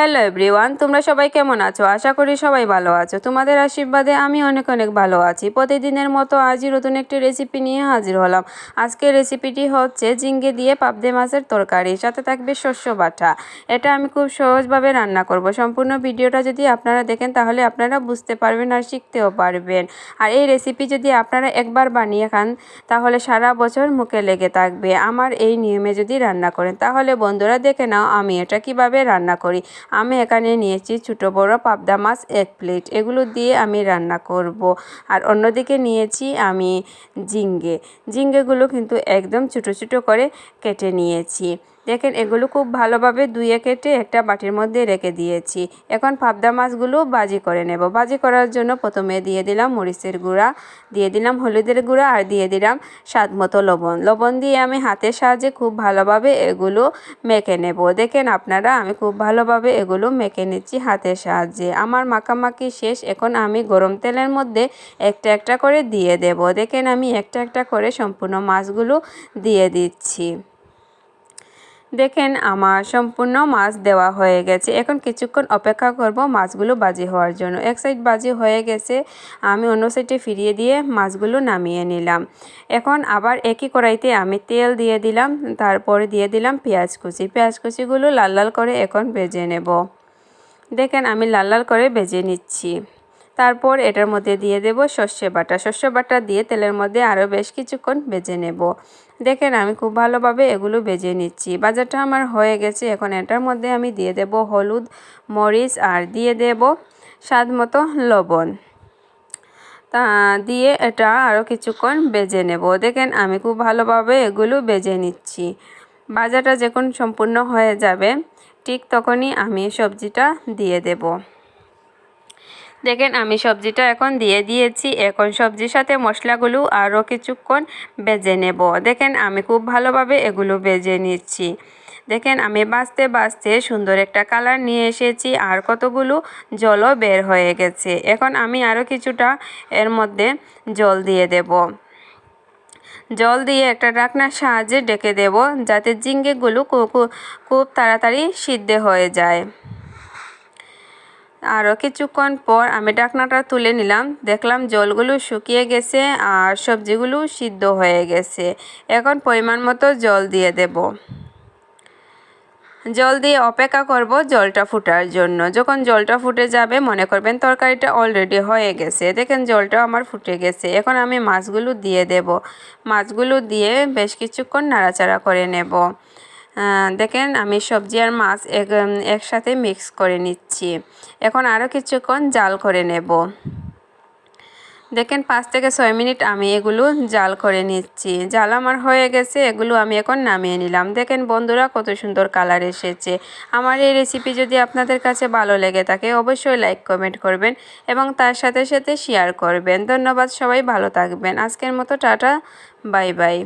Hello everyone তোমরা সবাই কেমন আছো? আশা করি সবাই ভালো আছো। তোমাদের আশীর্বাদে আমি অনেক অনেক ভালো আছি। প্রতিদিনের মতো আজই নতুন একটি রেসিপি নিয়ে হাজির হলাম। আজকের রেসিপিটি হচ্ছে জিঙ্গে দিয়ে পাবদে মাছের তরকারি, সাথে থাকবে শস্য বাটা। এটা আমি খুব সহজভাবে রান্না করব। সম্পূর্ণ ভিডিওটা যদি আপনারা দেখেন, তাহলে আপনারা বুঝতে পারবেন আর শিখতেও পারবেন। আর এই রেসিপি যদি আপনারা একবার বানিয়ে খান, তাহলে সারা বছর মুখে লেগে থাকবে। আমার এই নিয়মে যদি রান্না করেন, তাহলে বন্ধুরা দেখে নাও আমি এটা কীভাবে রান্না করি। আমি এখানে নিয়েছি ছোটো বড় পাবদা মাছ এক প্লেট। এগুলো দিয়ে আমি রান্না করব। আর অন্যদিকে নিয়েছি আমি ঝিঙ্গে। ঝিঙ্গেগুলো কিন্তু একদম ছোটো ছোটো করে কেটে নিয়েছি। দেখেন, এগুলো খুব ভালোভাবে ধুয়ে কেটে একটা বাটির মধ্যে রেখে দিয়েছি। এখন পাবদা মাছগুলো বাজি করে নেব। বাজি করার জন্য প্রথমে দিয়ে দিলাম মরিচের গুঁড়া, দিয়ে দিলাম হলুদের গুঁড়া আর দিয়ে দিলাম স্বাদ মতো লবণ। লবণ দিয়ে আমি হাতের সাহায্যে খুব ভালোভাবে এগুলো মেখে নেব। দেখেন আপনারা, আমি খুব ভালোভাবে এগুলো মেখে নিচ্ছি হাতের সাহায্যে। আমার মাখামাখি শেষ, এখন আমি গরম তেলের মধ্যে একটা একটা করে দিয়ে দেব। দেখেন, আমি একটা একটা করে সম্পূর্ণ মাছগুলো দিয়ে দিচ্ছি। দেখেন আমার সম্পূর্ণ মাছ দেওয়া হয়ে গেছে। এখন কিছুক্ষণ অপেক্ষা করব মাছগুলো বাজি হওয়ার জন্য। এক সাইড বাজি হয়ে গেছে, আমি অন্য সাইডে ফিরিয়ে দিয়ে মাছগুলো নামিয়ে নিলাম। এখন আবার একই কড়াইতে আমি তেল দিয়ে দিলাম, তারপরে দিয়ে দিলাম পেঁয়াজ কুচি। পেঁয়াজ কুচিগুলো লাল লাল করে এখন ভেজে নেব। দেখেন আমি লাল লাল করে ভেজে নিচ্ছি। তারপর এটার মধ্যে দিয়ে দেব সর্ষে বাটা। সর্ষে বাটা দিয়ে তেলের মধ্যে আরও বেশ কিছুক্ষণ ভেজে নেব। দেখেন আমি খুব ভালোভাবে এগুলো ভেজে নিচ্ছি। বাজারটা আমার হয়ে গেছে। এখন এটার মধ্যে আমি দিয়ে দেব হলুদ, মরিচ আর দিয়ে দেব স্বাদ মতো লবণ। তা দিয়ে এটা আরও কিছুক্ষণ বেজে নেব। দেখেন আমি খুব ভালোভাবে এগুলো বেজে নিচ্ছি। বাজারটা যখন সম্পূর্ণ হয়ে যাবে, ঠিক তখনই আমি সবজিটা দিয়ে দেব। দেখেন, আমি সবজিটা এখন দিয়ে দিয়েছি। এখন সবজির সাথে মশলাগুলো আরও কিছুক্ষণ বেজে নেব। দেখেন, আমি খুব ভালোভাবে এগুলো বেজে নিচ্ছি। দেখেন, আমি বাঁচতে বাঁচতে সুন্দর একটা কালার নিয়ে এসেছি আর কতগুলো জলও বের হয়ে গেছে। এখন আমি আরও কিছুটা এর মধ্যে জল দিয়ে দেব। জল দিয়ে একটা ডাকনার সাহায্যে ডেকে দেব যাতে জিঙ্গেগুলো খুব তাড়াতাড়ি সিদ্ধ হয়ে যায়। আরও কিছুক্ষণ পর আমি ডাকনাটা তুলে নিলাম। দেখলাম জলগুলো শুকিয়ে গেছে আর সবজিগুলো সিদ্ধ হয়ে গেছে। এখন পরিমাণ মতো জল দিয়ে দেব। জল দিয়ে অপেক্ষা করব জলটা ফুটার জন্য। যখন জলটা ফুটে যাবে, মনে করবেন তরকারিটা অলরেডি হয়ে গেছে। দেখেন জলটা আমার ফুটে গেছে। এখন আমি মাছগুলো দিয়ে দেব। মাছগুলো দিয়ে বেশ কিছুক্ষণ নাড়াচাড়া করে নেব। দেখেন আমি সবজি আর মাছ এক একসাথে মিক্স করে নিচ্ছি। এখন আরও কিছুক্ষণ জাল করে নেব। দেখেন পাঁচ থেকে ছয় মিনিট আমি এগুলো জাল করে নিচ্ছি। জাল আমার হয়ে গেছে, এগুলো আমি এখন নামিয়ে নিলাম। দেখেন বন্ধুরা কত সুন্দর কালার এসেছে। আমার এই রেসিপি যদি আপনাদের কাছে ভালো লেগে থাকে, অবশ্যই লাইক কমেন্ট করবেন এবং তার সাথে সাথে শেয়ার করবেন। ধন্যবাদ, সবাই ভালো থাকবেন। আজকের মতো টাটা বাই বাই